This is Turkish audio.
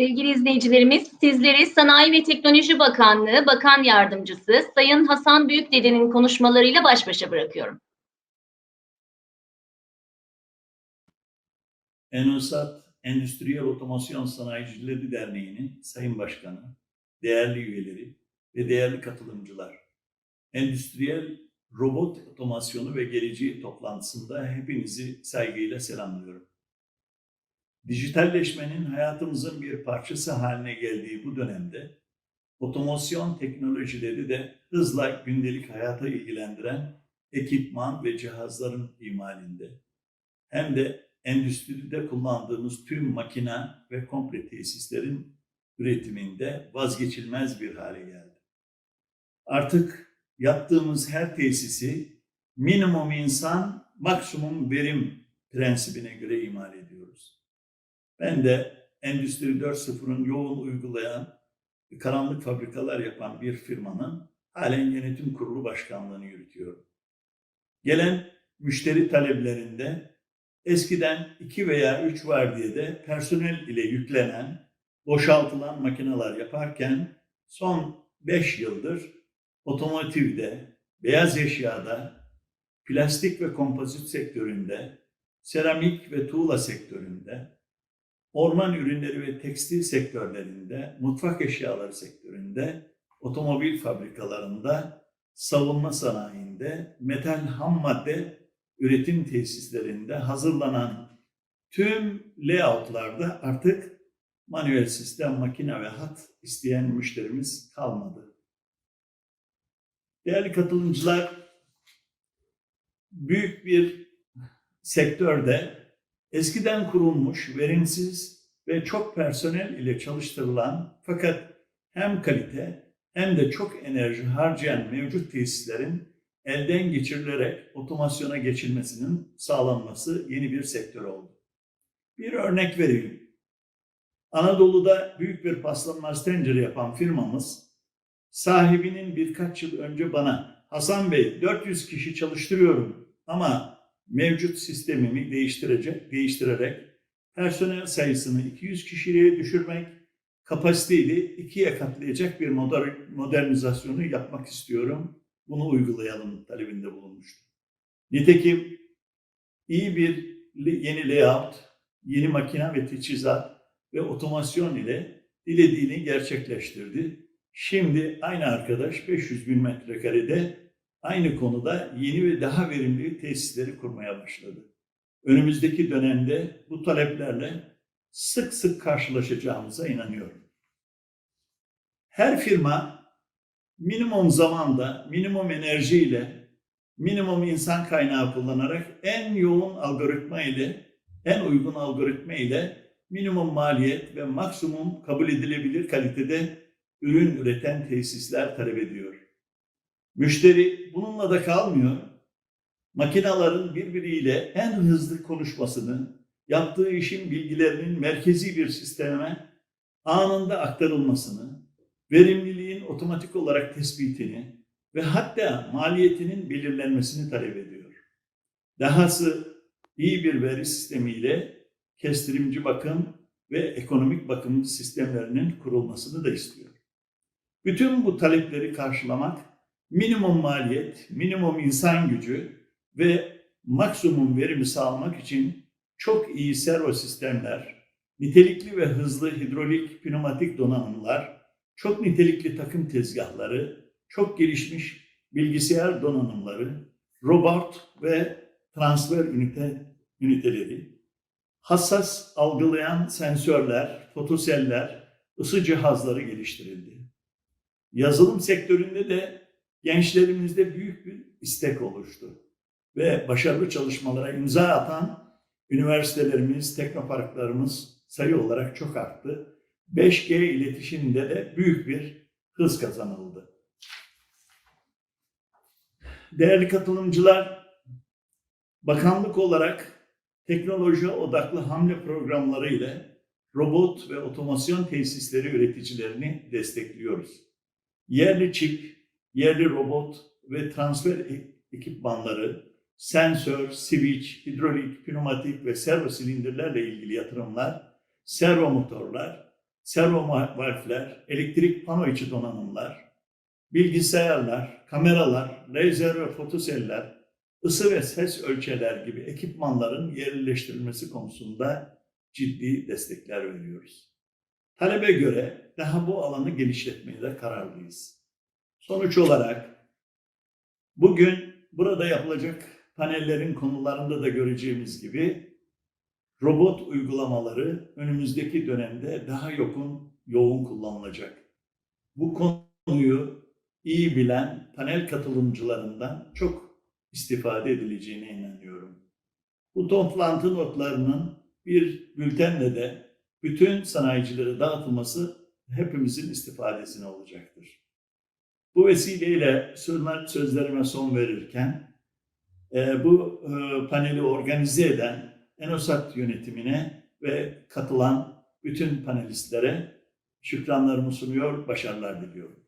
Sevgili izleyicilerimiz, sizleri Sanayi ve Teknoloji Bakanlığı Bakan Yardımcısı Sayın Hasan Büyükdede'nin konuşmalarıyla baş başa bırakıyorum. Enusat Endüstriyel Otomasyon Sanayicileri Derneği'nin Sayın Başkanı, değerli üyeleri ve değerli katılımcılar, Endüstriyel Robot Otomasyonu ve Geleceği toplantısında hepinizi saygıyla selamlıyorum. Dijitalleşmenin hayatımızın bir parçası haline geldiği bu dönemde otomasyon teknolojileri de hızla gündelik hayata ilgilendiren ekipman ve cihazların imalinde hem de endüstride kullandığımız tüm makina ve komple tesislerin üretiminde vazgeçilmez bir hale geldi. Artık yaptığımız her tesisi minimum insan, maksimum verim prensibine göre imal ediyoruz. Ben de Endüstri 4.0'ın yoğun uygulayan, karanlık fabrikalar yapan bir firmanın halen yönetim kurulu başkanlığını yürütüyorum. Gelen müşteri taleplerinde eskiden 2 veya 3 vardiyede personel ile yüklenen, boşaltılan makineler yaparken son 5 yıldır otomotivde, beyaz eşyada, plastik ve kompozit sektöründe, seramik ve tuğla sektöründe, orman ürünleri ve tekstil sektörlerinde, mutfak eşyaları sektöründe, otomobil fabrikalarında, savunma sanayinde, metal ham madde üretim tesislerinde hazırlanan tüm layoutlarda artık manuel sistem, makine ve hat isteyen müşterimiz kalmadı. Değerli katılımcılar, büyük bir sektörde eskiden kurulmuş, verimsiz ve çok personel ile çalıştırılan fakat hem kalite hem de çok enerji harcayan mevcut tesislerin elden geçirilerek otomasyona geçilmesinin sağlanması yeni bir sektör oldu. Bir örnek vereyim. Anadolu'da büyük bir paslanmaz tencere yapan firmamız sahibinin birkaç yıl önce bana Hasan Bey 400 kişi çalıştırıyorum ama mevcut sistemimi değiştirecek, değiştirerek personel sayısını 200 kişiye düşürmek, kapasiteyi ikiye katlayacak bir moder- modernizasyonu yapmak istiyorum. Bunu uygulayalım talebinde bulunmuştu. Nitekim iyi bir yeni layout, yeni makine ve teçhizat ve otomasyon ile dilediğini gerçekleştirdi. Şimdi aynı arkadaş 500 bin metrekarede aynı konuda yeni ve daha verimli tesisleri kurmaya başladı. Önümüzdeki dönemde bu taleplerle sık sık karşılaşacağımıza inanıyorum. Her firma minimum zamanda, minimum enerjiyle, minimum insan kaynağı kullanarak en yoğun algoritma ile, en uygun algoritma ile minimum maliyet ve maksimum kabul edilebilir kalitede ürün üreten tesisler talep ediyor. Müşteri bununla da kalmıyor. Makinaların birbiriyle en hızlı konuşmasını, yaptığı işin bilgilerinin merkezi bir sisteme anında aktarılmasını, verimliliğin otomatik olarak tespitini ve hatta maliyetinin belirlenmesini talep ediyor. Dahası iyi bir veri sistemiyle kestirimci bakım ve ekonomik bakım sistemlerinin kurulmasını da istiyor. Bütün bu talepleri karşılamak minimum maliyet, minimum insan gücü ve maksimum verimi sağlamak için çok iyi servo sistemler, nitelikli ve hızlı hidrolik pneumatik donanımlar, çok nitelikli takım tezgahları, çok gelişmiş bilgisayar donanımları, robot ve transfer ünite, üniteleri, hassas algılayan sensörler, fotoseller, ısı cihazları geliştirildi. Yazılım sektöründe de gençlerimizde büyük bir istek oluştu ve başarılı çalışmalara imza atan üniversitelerimiz, teknoparklarımız sayı olarak çok arttı. 5G iletişiminde de büyük bir hız kazanıldı. Değerli katılımcılar, bakanlık olarak teknoloji odaklı hamle programları ile robot ve otomasyon tesisleri üreticilerini destekliyoruz. Yerli çip, yerli robot ve transfer ekipmanları, sensör, switch, hidrolik, pneumatik ve servo silindirlerle ilgili yatırımlar, servo motorlar, servo valfler, elektrik pano içi donanımlar, bilgisayarlar, kameralar, lazer ve fotoseller, ısı ve ses ölçeler gibi ekipmanların yerleştirilmesi konusunda ciddi destekler veriyoruz. Talebe göre daha bu alanı genişletmeye de kararlıyız. Sonuç olarak bugün burada yapılacak panellerin konularında da göreceğimiz gibi robot uygulamaları önümüzdeki dönemde daha yoğun, yoğun kullanılacak. Bu konuyu iyi bilen panel katılımcılarından çok istifade edileceğine inanıyorum. Bu toplantı notlarının bir bültenle de bütün sanayicilere dağıtılması hepimizin istifadesine olacaktır. Bu vesileyle sözlerime son verirken e, bu e, paneli organize eden Enosat yönetimine ve katılan bütün panelistlere şükranlarımı sunuyor, başarılar diliyorum.